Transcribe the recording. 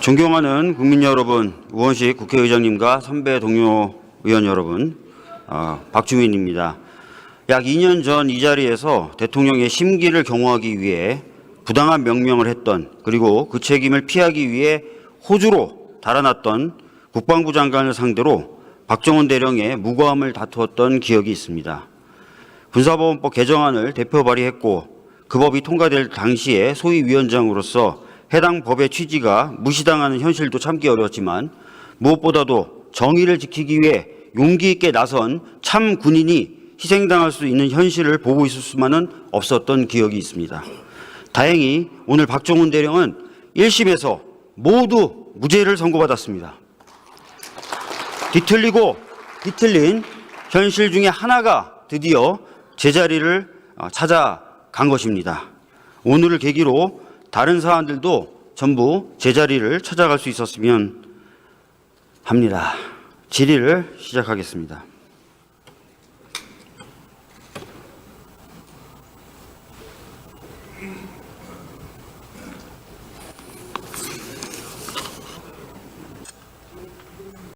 존경하는 국민 여러분, 우원식 국회의장님과 선배 동료 의원 여러분, 어, 박주민입니다. 약 2년 전 이 자리에서 대통령의 심기를 경호하기 위해 부당한 명령을 했던 그리고 그 책임을 피하기 위해 호주로 달아났던 국방부 장관을 상대로 박정원 대령의 무고함을 다투었던 기억이 있습니다. 군사보건법 개정안을 대표 발의했고 그 법이 통과될 당시에 소위 위원장으로서 해당 법의 취지가 무시당하는 현실도 참기 어려웠지만 무엇보다도 정의를 지키기 위해 용기 있게 나선 참 군인이 희생당할 수 있는 현실을 보고 있을 수만은 없었던 기억이 있습니다. 다행히 오늘 박정훈 대령은 1심에서 모두 무죄를 선고받았습니다. 뒤틀리고 뒤틀린 현실 중에 하나가 드디어 제자리를 어, 찾아 간 것입니다. 오늘을 계기로 다른 사안들도 전부 제자리를 찾아갈 수 있었으면 합니다. 질의를 시작하겠습니다.